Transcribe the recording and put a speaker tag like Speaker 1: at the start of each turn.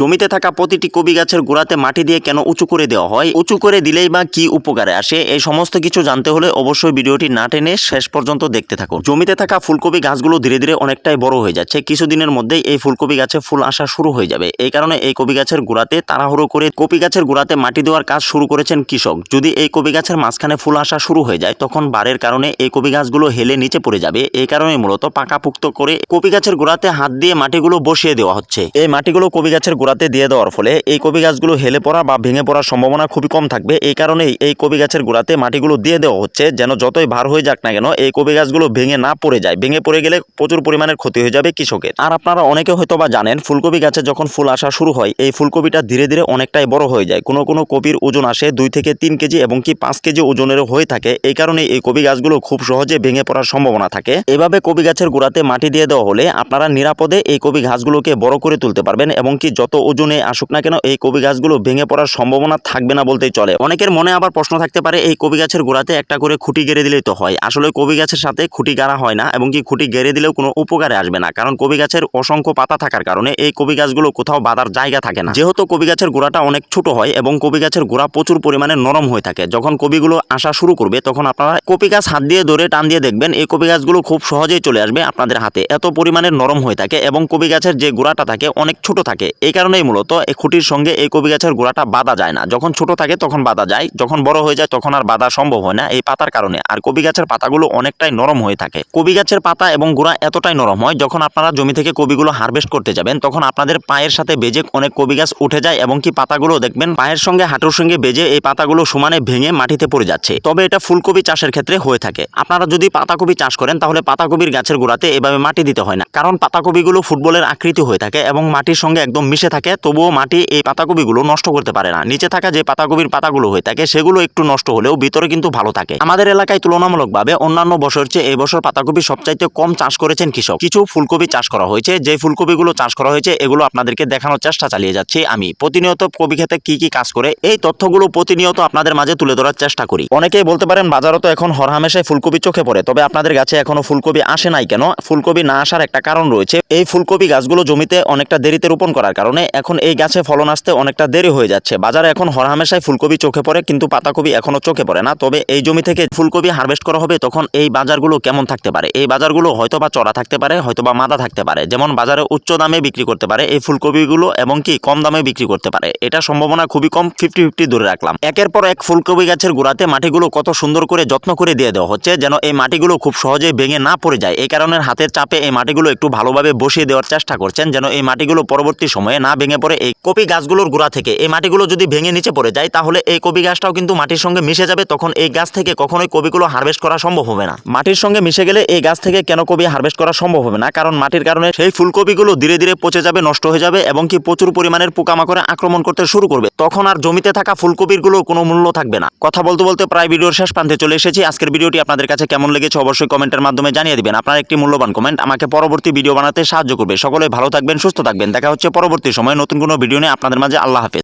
Speaker 1: জমিতে থাকা প্রতিটি কবি গাছের গোড়াতে মাটি দিয়ে কেন উঁচু করে দেওয়া হয়, উঁচু করে দিলেই বা কি উপকারে আসে, এই সমস্ত কিছু জানতে হলে অবশ্যই ভিডিওটি না টেনে শেষ পর্যন্ত দেখতে থাকুন। জমিতে থাকা ফুলকপি গাছগুলো ধীরে ধীরে অনেকটাই বড় হয়ে যাচ্ছে। কিছুদিনের মধ্যেই এই ফুলকপি গাছে ফুল আসা শুরু হয়ে যাবে। এই কারণে এই কপি গাছের গোড়াতে তাড়াহুড়ো করে কপি গাছের গোড়াতে মাটি দেওয়ার কাজ শুরু করেছেন কৃষক। যদি এই কপি গাছের মাঝখানে ফুল আসা শুরু হয়ে যায়, তখন বারের কারণে এই কপি গাছগুলো হেলে নিচে পড়ে যাবে। এই কারণে মূলত পাকাপুক্ত করে কপি গাছের গোড়াতে হাত দিয়ে মাটিগুলো বসিয়ে দেওয়া হচ্ছে। এই মাটিগুলো কপি গাছের গোড়াতে দিয়ে দেওয়ার ফলে এই কপি গাছগুলো হেলে পড়া বা ভেঙে পড়ার সম্ভাবনা খুবই কম থাকবে। এই কারণেই এই কপি গাছের গোড়াতে মাটিগুলো দিয়ে দেওয়া হচ্ছে যেন যতই ভার হয়ে যাক না কেন এই কপি গাছগুলো ভেঙে না পড়ে যায়। ভেঙে পড়ে গেলে প্রচুর পরিমাণের ক্ষতি হয়ে যাবে কৃষকের। আর আপনারা অনেকে হয়তো বা জানেন, ফুলকপি গাছে যখন ফুল আসা শুরু হয়, এই ফুলকপিটা ধীরে ধীরে অনেকটাই বড় হয়ে যায়। কোনো কোনো কপির ওজন আসে দুই থেকে তিন কেজি এবং কি পাঁচ কেজি ওজনেরও হয়ে থাকে। এই কারণে এই কপি গাছগুলো খুব সহজে ভেঙে পড়ার সম্ভাবনা থাকে। এভাবে কপি গাছের গোড়াতে মাটি দিয়ে দেওয়া হলে আপনারা নিরাপদে এই কপি গাছগুলোকে বড় করে তুলতে পারবেন এবং কি যত ওজনে আসুক না কেন, এই কবি গাছগুলো ভেঙে পড়ার সম্ভাবনা থাকবে না বলতেই চলে। অনেকের মনে আবার প্রশ্ন থাকতে পারে, এই কবি গাছের গোড়াতে একটা করে খুঁটি গেড়ে দিলেই তো হয়। আসলে কবি গাছের সাথে খুঁটি গাড়া হয় না এবং কি খুঁটি গেড়ে দিলেও কোনো উপকারে আসবে না। কারণ কবি গাছের অসংখ্য পাতা থাকার কারণে এই কবি গাছগুলো কোথাও বাঁধার জায়গা থাকে না। যেহেতু কবি গাছের গোড়াটা অনেক ছোট হয় এবং কবি গাছের গোড়া প্রচুর পরিমাণে নরম হয়ে থাকে, যখন কবিগুলো আসা শুরু করবে তখন আপনারা কপি গাছ হাত দিয়ে ধরে টান দিয়ে দেখবেন, এই কপি গাছগুলো খুব সহজেই চলে আসবে আপনাদের হাতে। এত পরিমাণে নরম হয়ে থাকে এবং কবি গাছের যে গোড়াটা থাকে অনেক ছোট থাকে। এই কারণেই মূলত এই খুঁটির সঙ্গে এই কবি গাছের গোড়াটা বাঁধা যায় না। যখন ছোট থাকে তখন বাঁধা যায়, যখন বড় হয়ে যায় তখন আর বাঁধা সম্ভব হয় না এই পাতার কারণে। আর কবি গাছের পাতাগুলো অনেকটাই নরম হয়ে থাকে। কবি গাছের পাতা এবং গোড়া এতটাই নরম হয়, যখন আপনারা জমি থেকে কবিগুলো হারভেস্ট করতে যাবেন, তখন আপনাদের পায়ের সাথে বেজে অনেক কবি গাছ উঠে যায় এবং কি পাতাগুলো দেখবেন পায়ের সঙ্গে, হাঁটুর সঙ্গে বেজে এই পাতাগুলো সমানে ভেঙে মাটিতে পড়ে যাচ্ছে। তবে এটা ফুলকপি চাষের ক্ষেত্রে হয়ে থাকে। আপনারা যদি পাতাকপি চাষ করেন, তাহলে পাতাকপির গাছের গোড়াতে এভাবে মাটি দিতে হয় না। কারণ পাতাকপিগুলো ফুটবলের আকৃতি হয়ে থাকে এবং মাটির সঙ্গে একদম মিশে থাকে, তবুও মাটি এই পাতাকপিগুলো নষ্ট করতে পারে না। নিচে থাকা যে পাতাকপির পাতাগুলো হয়ে থাকে, সেগুলো একটু নষ্ট হলেও ভিতরে কিন্তু ভালো থাকে। আমাদের এলাকায় তুলনামূলকভাবে অন্যান্য বছর চেয়ে এই বছর পাতাকপি সবচাইতে কম চাষ করেছেন কৃষক। কিছু ফুলকপি চাষ করা হয়েছে, যে ফুলকপিগুলো চাষ করা হয়েছে, এগুলো আপনাদেরকে দেখানোর চেষ্টা চালিয়ে যাচ্ছি আমি। প্রতিনিয়ত কপি খেতে কি কি কাজ করে, এই তথ্যগুলো প্রতিনিয়ত আপনাদের মাঝে তুলে ধরার চেষ্টা করি। অনেকেই বলতে পারেন, বাজারও তো এখন হরহামেশাই ফুলকপি চোখে পড়ে, তবে আপনাদের গাছে এখনও ফুলকপি আসে নাই কেন? ফুলকপি না আসার একটা কারণ রয়েছে, এই ফুলকপি গাছগুলো জমিতে অনেকটা দেরিতে রোপণ করার কারণে এখন এই গাছে ফলন আসতে অনেকটা দেরি হয়ে যাচ্ছে। বাজারে এখন হরহামেশাই ফুলকপি চোখে পড়ে, কিন্তু পাতাকপি এখনও চোখে পড়ে না। তবে এই জমি থেকে ফুলকপি হারভেস্ট করা হবে, তখন এই বাজারগুলো কেমন থাকতে পারে? এই বাজারগুলো হয়তো বা চড়া থাকতে পারে হয়তো বা মাদা থাকতে পারে। যেমন বাজারে উচ্চ দামে বিক্রি করতে পারে, এই ফুলকপিগুলো এবং কি কম দামে বিক্রি করতে পারে। এটা সম্ভাবনা খুবই কম ফিফটি ফিফটি ধরে রাখলাম। একের পর এক ফুলকপি গাছের গোড়াতে মাটিগুলো কত সুন্দর করে যত্ন করে দিয়ে দেওয়া হচ্ছে, যেন এই মাটিগুলো খুব সহজে ভেঙে না পড়ে যায়। এই কারণে হাতের চাপে এই মাটিগুলো একটু ভালোভাবে বসিয়ে দেওয়ার চেষ্টা করছেন, যেন এই মাটিগুলো পরবর্তী সময়ে না ভেঙে পড়ে এই কপি গাছগুলোর গোড়া থেকে। এই মাটিগুলো যদি ভেঙে নিচে পড়ে যায়, তাহলে এই কপি গাছটাও কিন্তু মাটির সঙ্গে মিশে যাবে, তখন এই গাছ থেকে কখনোই কপিগুলো হারভেস্ট করা সম্ভব হবে না। মাটির সঙ্গে মিশে গেলে এই গাছ থেকে কেন কবি হারভেস্ট করা সম্ভব হবে না? কারণ মাটির কারণে সেই ফুলকপিগুলো ধীরে ধীরে পচে যাবে, নষ্ট হয়ে যাবে এবং কি প্রচুর পরিমাণের পোকামাকড়ে আক্রমণ করতে শুরু করবে। তখন আর জমিতে থাকা ফুলকপিরগুলো কোনো মূল্য থাকবে না। কথা বলতে বলতে প্রায় ভিডিওর শেষ প্রান্তে চলে এসেছি। আজকের ভিডিওটি আপনাদের কাছে কেমন লেগেছে অবশ্যই কমেন্টের মাধ্যমে জানিয়ে দিবেন। আপনার একটি মূল্যবান কমেন্ট আমাকে পরবর্তী ভিডিও বানাতে সাহায্য করবে। সকলে ভালো থাকবেন, সুস্থ থাকবেন। দেখা হচ্ছে পরবর্তী সময়ে নতুন কোনো ভিডিও নিয়ে আপনাদের মাঝে। আল্লাহ হাফেজ।